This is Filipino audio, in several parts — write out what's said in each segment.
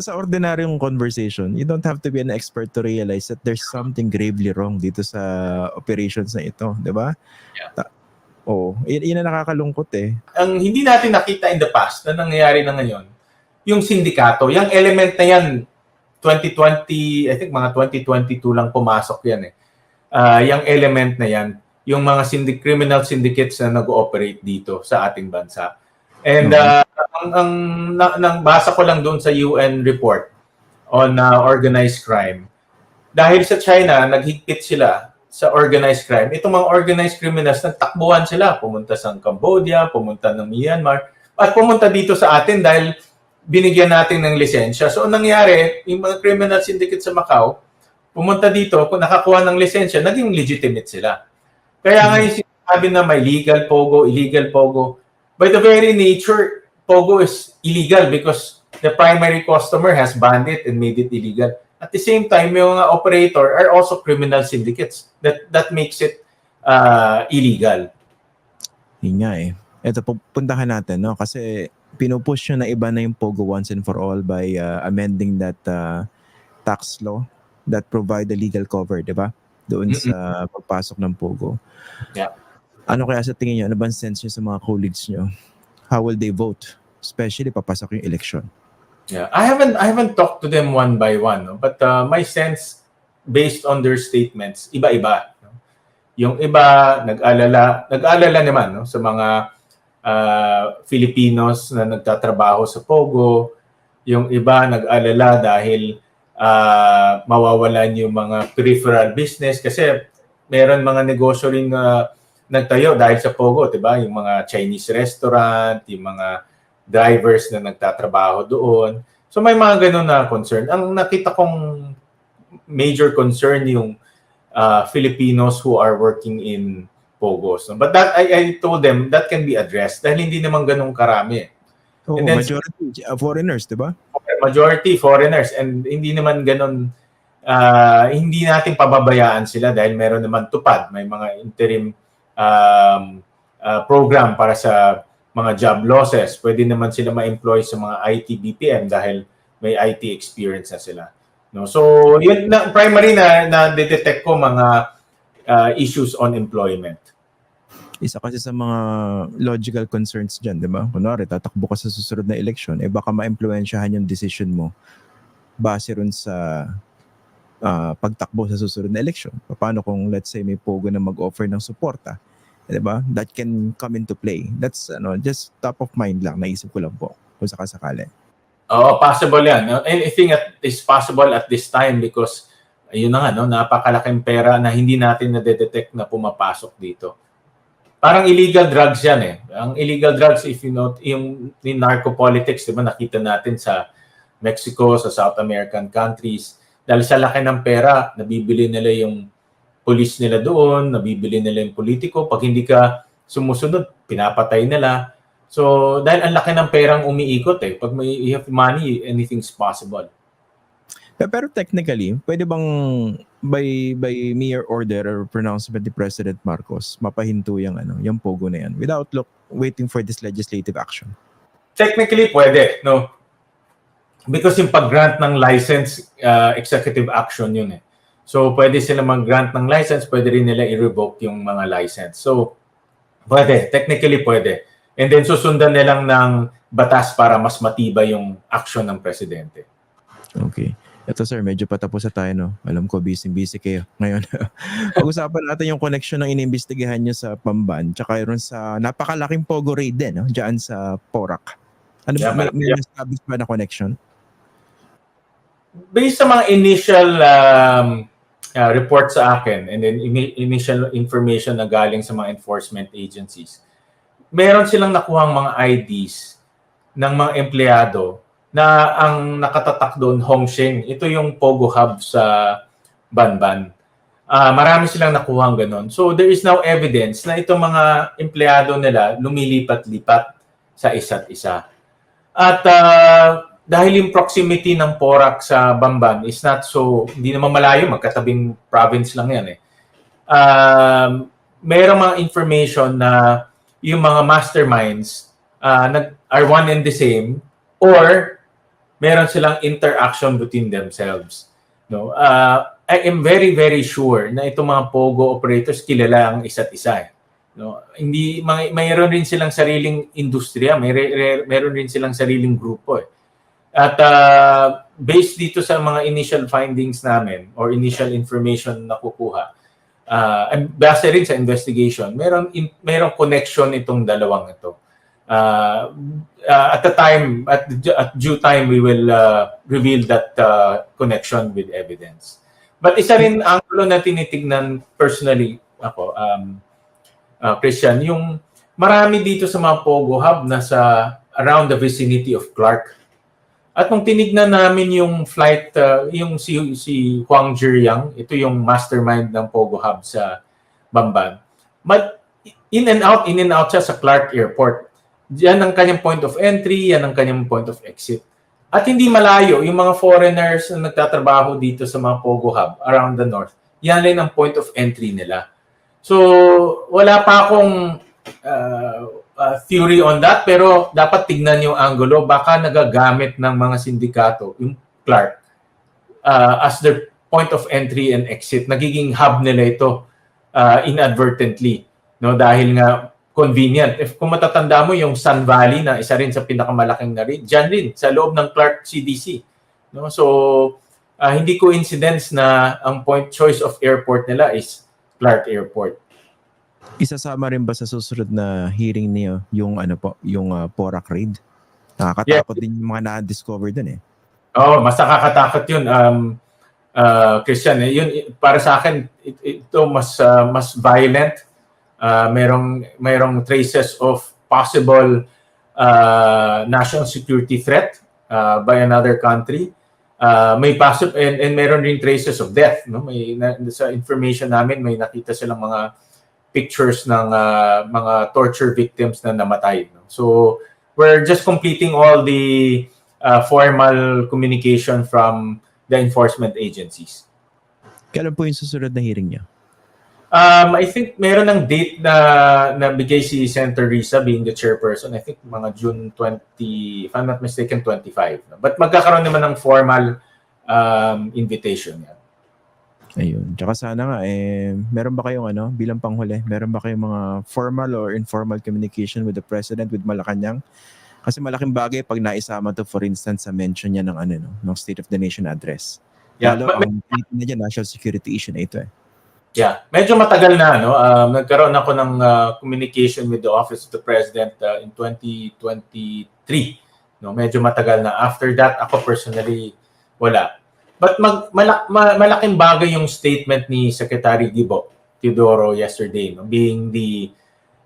sa ordinaryong conversation, you don't have to be an expert to realize that there's something gravely wrong dito sa operations na ito, di ba? Yeah. Ta- Oo, yun, yun ang nakakalungkot eh. ang hindi natin nakita in the past na nangyayari na ngayon, yung sindikato, yung element na yan, 2020, I think mga 2022 lang pumasok yan eh. Ah, yung element na yan, yung mga syndic, criminal syndicates na nag-ooperate dito sa ating bansa. And ah, ang, ang na, nang basa ko lang doon sa UN report on ah, organized crime, dahil sa China, naghigpit sila sa organized crime. Itong mga organized criminals, nagtakbuhan sila. Pumunta sa Cambodia, pumunta ng Myanmar, at pumunta dito sa atin dahil binigyan natin ng lisensya. So, ang nangyari, yung mga criminal syndicate sa Macau, pumunta dito, kung nakakuha ng lisensya, naging legitimate sila. Kaya nga yung sinasabi na may legal pogo, illegal pogo, by the very nature, pogo is illegal because the primary customer has banned it and made it illegal. At the same time, yung mga operator are also criminal syndicates. That that makes it uh, illegal. Yun nga eh. Ito, pupuntahan natin, no? Kasi pinupush nyo na iba na yung POGO once and for all by uh, amending that uh, tax law that provide the legal cover, di ba? Doon Mm-mm. sa pagpasok ng POGO. Yeah. Ano kaya sa tingin nyo? Ano bang sense nyo sa mga colleagues nyo? How will they vote? Especially papasok yung election. Yeah, I haven't I haven't talked to them one by one, no? but uh, my sense based on their statements, iba-iba. No? Yung iba nag-alala, nag-alala naman no sa mga uh, Filipinos na nagtatrabaho sa Pogo. Yung iba nag-alala dahil uh, mawawalan yung mga peripheral business kasi meron mga negosyo rin na nagtayo dahil sa Pogo, 'di ba? Yung mga Chinese restaurant, yung mga drivers na nagtatrabaho doon. So may mga ganun na concern. Ang nakita kong major concern yung uh, Filipinos who are working in Pogos. But that I, I told them that can be addressed dahil hindi naman ganun karami. Oo, And then- majority uh, foreigners, di ba? Majority foreigners and hindi naman ganun uh, hindi natin pababayaan sila dahil meron naman tupad. May mga interim um, uh, program para sa mga job losses. Pwede naman sila ma-employ sa mga IT BPM dahil may IT experience na sila. No? So, yun na primary na na detect ko mga uh, issues on employment. Isa kasi sa mga logical concerns dyan, di ba? Kunwari, tatakbo ka sa susunod na election, eh baka ma-impluensyahan yung decision mo base rin sa ah, pagtakbo sa susunod na election. Paano kung let's say may pogo na mag-offer ng suporta, di ba? That can come into play. That's ano, just top of mind lang, naisip ko lang po kung sakasakali. Oo, possible yan. Anything at, is possible at this time because ayun na nga, no, napakalaking pera na hindi natin na-detect na pumapasok dito. Parang illegal drugs yan eh. Ang illegal drugs, if you know, yung, yung narcopolitics, di ba, nakita natin sa Mexico, sa South American countries. Dahil sa laki ng pera, nabibili nila yung police nila doon, nabibili nila yung politiko. Pag hindi ka sumusunod, pinapatay nila. So, dahil ang laki ng perang umiikot eh. Pag may you have money, anything's possible. Pero, pero technically, pwede bang by by mere order or pronouncement ni President Marcos mapahinto yung ano, yung pogo na yan without look waiting for this legislative action? Technically, pwede, no? Because yung pag-grant ng license, uh, executive action yun eh. So, pwede sila mag-grant ng license, pwede rin nila i-revoke yung mga license. So, pwede. Technically, pwede. And then, susundan nilang ng batas para mas matibay yung action ng presidente. Okay. Ito sir, medyo patapos na tayo no. Alam ko busy-busy kayo ngayon. Pag-usapan natin yung connection ng inimbestigahan nyo sa Pamban tsaka yun sa napakalaking Pogo raid din no? Diyan sa Porac. Ano Yeah, ba, may, may yan. establish ba na connection? Based sa mga initial um, uh, report sa akin and then ini- initial information na galing sa mga enforcement agencies, meron silang nakuhang mga IDs ng mga empleyado na ang nakatatak doon Hongsheng. Ito yung Pogo Hub sa Banban. Ah, marami silang nakuhang ganun. So there is now evidence na itong mga empleyado nila lumilipat-lipat sa isa't isa. At ah, dahil yung proximity ng Porac sa Bamban is not so, hindi naman malayo, magkatabing province lang yan eh. Um, mayroong mga information na yung mga masterminds uh, nag, are one and the same or meron silang interaction between themselves. No? Uh, I am very, very sure na itong mga POGO operators kilala ang isa't isa. eh. No? Hindi, may, mayroon rin silang sariling industriya, may, re- meron rin silang sariling grupo. Eh. At uh, based dito sa mga initial findings namin or initial information na kukuha, uh, base rin sa investigation, meron, in, meron connection itong dalawang ito. Uh, uh, at the time, at, at due time, we will uh, reveal that uh, connection with evidence. But isa rin ang angulo na tinitignan personally ako, um, uh, Christian, yung marami dito sa mga Pogo Hub na sa around the vicinity of Clark. At nung tinignan namin yung flight, uh, yung si, si Huang Jiryang, ito yung mastermind ng Pogo Hub sa Bamban. But in and out, in and out siya sa Clark Airport. Yan ang kanyang point of entry, yan ang kanyang point of exit. At hindi malayo, yung mga foreigners na nagtatrabaho dito sa mga Pogo Hub around the north, yan rin ang point of entry nila. So, wala pa akong uh, uh, theory on that, pero dapat tignan yung angulo. Baka nagagamit ng mga sindikato, yung Clark, uh, as their point of entry and exit. Nagiging hub nila ito uh, inadvertently. No? Dahil nga convenient. If kung matatanda mo yung Sun Valley na isa rin sa pinakamalaking na rin, dyan rin, sa loob ng Clark CDC. No? So, uh, hindi coincidence na ang point choice of airport nila is Clark Airport. Isasama rin ba sa susunod na hearing niyo yung ano po, yung uh, Porac raid? Nakakatakot din yung mga na-discover dun eh. Oo, oh, mas nakakatakot yun. Um, uh, Christian, eh, yun, para sa akin, it, ito mas uh, mas violent. Uh, merong, merong traces of possible uh, national security threat uh, by another country. Uh, may possible and, and meron rin traces of death no may na, sa information namin may nakita silang mga pictures ng uh, mga torture victims na namatay no? so we're just completing all the uh, formal communication from the enforcement agencies. Kailan po yung susunod na hearing niya? Um, I think meron ng date na nabigay si Senator Risa being the chairperson. I think mga June 20, if I'm not mistaken, 25. But magkakaroon naman ng formal um, invitation yan. Ayun. Tsaka sana nga, eh, meron ba kayong ano, bilang panghuli, meron ba kayong mga formal or informal communication with the President, with Malacanang? Kasi malaking bagay pag naisama to, for instance, sa mention niya ng, ano, no, ng State of the Nation address. Yeah, Lalo, but- ang na dyan, national security issue na ito eh. Yeah, medyo matagal na no. Um, nagkaroon ako ng uh, communication with the office of the president uh, in 2023. No, medyo matagal na. After that, ako personally wala. But mag, malak, ma, malaking bagay yung statement ni Secretary Gibo Teodoro yesterday, no, being the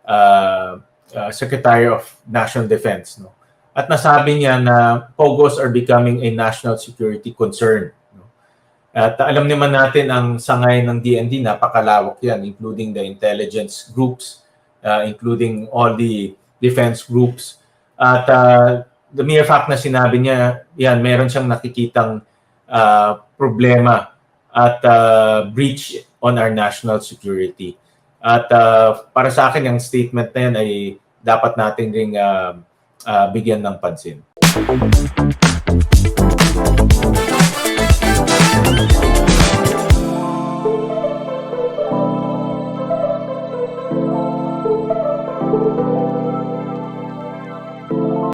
uh, uh, Secretary of National Defense, no. At nasabi niya na POGOs are becoming a national security concern. No? At alam naman natin ang sangay ng DND, napakalawak yan, including the intelligence groups, uh, including all the defense groups. At uh, the mere fact na sinabi niya, yan, meron siyang nakikitang uh, problema at uh, breach on our national security. At uh, para sa akin, yung statement na yan ay dapat natin ring uh, uh, bigyan ng pansin.